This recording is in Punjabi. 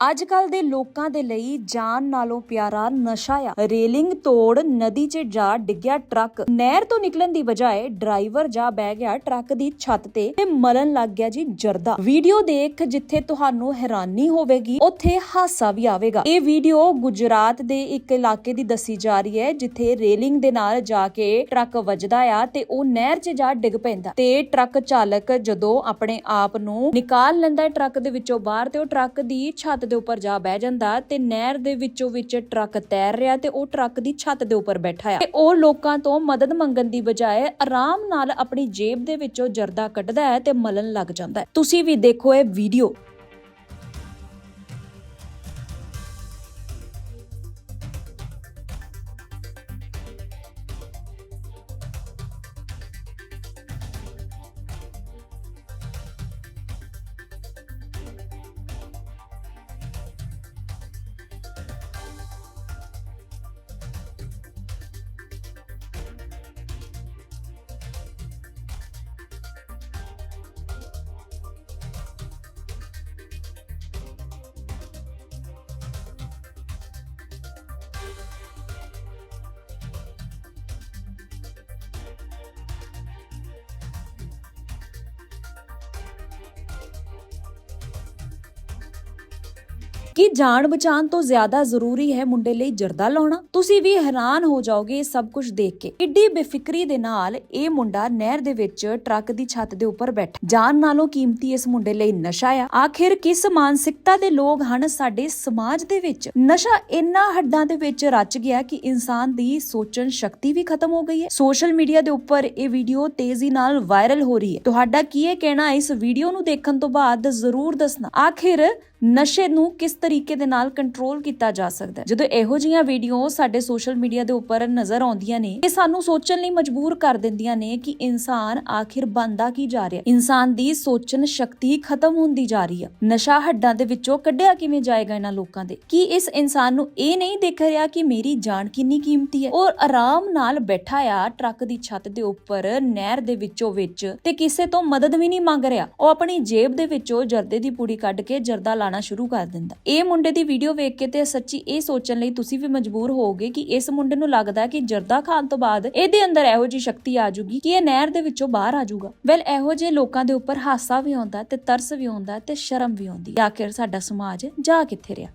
ਅੱਜ ਕੱਲ ਦੇ ਲੋਕਾਂ ਦੇ ਲਈ ਜਾਨ ਨਾਲੋਂ ਪਿਆਰਾ ਨਸ਼ਾ ਆ। ਰੇਲਿੰਗ ਤੋੜ, ਨਦੀ 'ਚ ਜਾ ਡਿੱਗਿਆ ਟਰੱਕ। ਨਹਿਰ ਤੋਂ ਨਿਕਲਣ ਦੀ ਬਜਾਏ ਡਰਾਈਵਰ ਜਾ ਬਹਿ ਗਿਆ ਟਰੱਕ ਦੀ ਛੱਤ ਤੇ ਤੇ ਮਲਣ ਲੱਗ ਗਿਆ ਜੀ ਜਰਦਾ। ਵੀਡੀਓ ਦੇਖ ਜਿੱਥੇ ਤੁਹਾਨੂੰ ਹੈਰਾਨੀ ਹੋਵੇਗੀ, ਉੱਥੇ ਹਾਸਾ ਵੀ ਆਵੇਗਾ। ਇਹ ਵੀਡੀਓ ਗੁਜਰਾਤ ਦੇ ਇੱਕ ਇਲਾਕੇ ਦੀ ਦੱਸੀ ਜਾ ਰਹੀ ਹੈ, ਜਿੱਥੇ ਰੇਲਿੰਗ ਦੇ ਨਾਲ ਜਾ ਕੇ ਟਰੱਕ ਵੱਜਦਾ ਆ ਤੇ ਉਹ ਨਹਿਰ 'ਚ ਜਾ ਡਿੱਗ ਪੈਂਦਾ। ਤੇ ਟਰੱਕ ਚਾਲਕ ਜਦੋਂ ਆਪਣੇ ਆਪ ਨੂੰ ਨਿਕਾਲ ਲੈਂਦਾ ਟਰੱਕ ਦੇ ਵਿੱਚੋਂ ਬਾਹਰ ਤੇ ਉਹ ਟਰੱਕ ਦੀ ਛੱਤ ਦੇ ਉੱਪਰ ਜਾ ਬਹਿ ਜਾਂਦਾ ਤੇ ਨਹਿਰ ਦੇ ਵਿੱਚੋਂ ਵਿੱਚ ਟਰੱਕ ਤੈਰ ਰਿਹਾ ਤੇ ਉਹ ਟਰੱਕ ਦੀ ਛੱਤ ਦੇ ਉੱਪਰ ਬੈਠਾ ਆ। ਤੇ ਉਹ ਲੋਕਾਂ ਤੋਂ ਮਦਦ ਮੰਗਣ ਦੀ ਬਜਾਏ ਆਰਾਮ ਨਾਲ ਆਪਣੀ ਜੇਬ ਦੇ ਵਿੱਚੋਂ ਜਰਦਾ ਕੱਢਦਾ ਹੈ ਤੇ ਮਲਣ ਲੱਗ ਜਾਂਦਾ ਹੈ। ਤੁਸੀਂ ਵੀ ਦੇਖੋ ਇਹ ਵੀਡੀਓ। ਕੀ ਜਾਨ ਬਚਾਉਣ ਤੋਂ ਜ਼ਿਆਦਾ ਜ਼ਰੂਰੀ ਹੈ ਮੁੰਡੇ ਲਈ ਜਰਦਾ ਲਾਉਣਾ। ਤੁਸੀਂ ਵੀ ਹੈਰਾਨ ਹੋ ਜਾਓਗੇ ਸਭ ਕੁਝ ਦੇਖ ਕੇ। ਕਿੱਡੀ ਬੇਫਿਕਰੀ ਦੇ ਨਾਲ ਇਹ ਮੁੰਡਾ ਨਹਿਰ ਦੇ ਵਿੱਚ ਟਰੱਕ ਦੀ ਛੱਤ ਦੇ ਉੱਪਰ ਬੈਠਾ। ਜਾਨ ਨਾਲੋਂ ਕੀਮਤੀ ਇਸ ਮੁੰਡੇ ਲਈ ਨਸ਼ਾ ਆ। ਆਖਿਰ ਕਿਸ ਮਾਨਸਿਕਤਾ ਦੇ ਲੋਕ ਹਨ ਸਾਡੇ ਸਮਾਜ ਦੇ ਵਿੱਚ? ਨਸ਼ਾ ਇੰਨਾ ਹੱਡਾਂ ਦੇ ਵਿੱਚ ਰਚ ਗਿਆ ਕਿ ਇਨਸਾਨ ਦੀ ਸੋਚਣ ਸ਼ਕਤੀ ਵੀ ਖਤਮ ਹੋ ਗਈ ਹੈ। ਸੋਸ਼ਲ ਮੀਡੀਆ ਦੇ ਉੱਪਰ ਇਹ ਵੀਡੀਓ ਤੇਜ਼ੀ ਨਾਲ ਵਾਇਰਲ ਹੋ ਰਹੀ ਹੈ। ਤੁਹਾਡਾ ਕੀ ਇਹ ਕਹਿਣਾ ਇਸ ਵੀਡੀਓ ਨੂੰ ਦੇਖਣ ਤੋਂ ਬਾਅਦ ਜ਼ਰੂਰ ਦੱਸਣਾ। ਆਖਿਰ ਨਸ਼ੇ ਨੂੰ ਕਿਸ ਤਰੀਕੇ ਦੇ ਨਾਲ ਕੰਟਰੋਲ ਕੀਤਾ ਜਾ ਸਕਦਾ ਹੈ? ਜਦੋਂ ਇਹੋ ਜਿਹੀਆਂ ਵੀਡੀਓ ਸਾਡੇ ਸੋਸ਼ਲ ਮੀਡੀਆ ਦੇ ਉੱਪਰ ਨਜ਼ਰ ਆਉਂਦੀਆਂ ਨੇ, ਇਹ ਸਾਨੂੰ ਸੋਚਣ ਲਈ ਮਜਬੂਰ ਕਰ ਦਿੰਦੀਆਂ ਨੇ ਕਿ ਇਨਸਾਨ ਆਖਿਰ ਬੰਦਾ ਕੀ ਜਾ ਰਿਹਾ ਇਨਸਾਨ ਦੀ ਸੋਚਣ ਸ਼ਕਤੀ ਖਤਮ ਹੁੰਦੀ ਜਾ ਰਹੀ ਹੈ। ਨਸ਼ਾ ਹੱਡਾਂ ਦੇ ਵਿੱਚੋਂ ਕੱਢਿਆ ਕਿਵੇਂ ਜਾਏਗਾ ਇਹਨਾਂ ਲੋਕਾਂ ਦੇ? ਕੀ ਇਸ ਇਨਸਾਨ ਨੂੰ ਇਹ ਨਹੀਂ ਦੇਖ ਰਿਹਾ ਕਿ ਮੇਰੀ ਜਾਨ ਕਿੰਨੀ ਕੀਮਤੀ ਹੈ? ਔਰ ਆਰਾਮ ਨਾਲ ਬੈਠਾ ਆ ਟਰੱਕ ਦੀ ਛੱਤ ਦੇ ਉੱਪਰ, ਨਹਿਰ ਦੇ ਵਿੱਚੋਂ ਵਿੱਚ ਤੇ ਕਿਸੇ ਤੋਂ ਮਦਦ ਵੀ ਨਹੀਂ ਮੰਗ ਰਿਹਾ। ਉਹ ਆਪਣੀ ਜੇਬ ਦੇ ਵਿੱਚੋਂ ਜਰਦੇ ਦੀ ਪੂੜੀ ਕੱਢ ਕੇ ਜਰਦਾ ਲਾਣਾ ਸ਼ੁਰੂ ਕਰ ਦਿੰਦਾ। ਇਹ ਮੁੰਡੇ ਦੀ ਵੀਡੀਓ ਵੇਖ ਕੇ ਤੇ ਸੱਚੀ ਇਹ ਸੋਚਣ ਲਈ ਤੁਸੀਂ ਵੀ ਮਜਬੂਰ ਹੋਵੋਗੇ ਕਿ ਇਸ ਮੁੰਡੇ ਨੂੰ ਲੱਗਦਾ ਕਿ ਜਰਦਾ ਖਾਣ ਤੋਂ ਬਾਅਦ ਇਹਦੇ ਅੰਦਰ ਇਹੋ ਜੀ ਸ਼ਕਤੀ ਆ ਜਾਊਗੀ ਕਿ ਇਹ ਨਹਿਰ ਦੇ ਵਿੱਚੋਂ ਬਾਹਰ ਆ ਜਾਊਗਾ। ਵੈਲ ਇਹੋ ਜਿਹੇ ਲੋਕਾਂ ਦੇ ਉੱਪਰ ਹਾਸਾ ਵੀ ਆਉਂਦਾ ਤੇ ਤਰਸ ਵੀ ਆਉਂਦਾ ਤੇ ਸ਼ਰਮ ਵੀ ਆਉਂਦੀ। ਆਖਿਰ ਸਾਡਾ ਸਮਾਜ ਜਾ ਕਿੱਥੇ ਰਿਹਾ?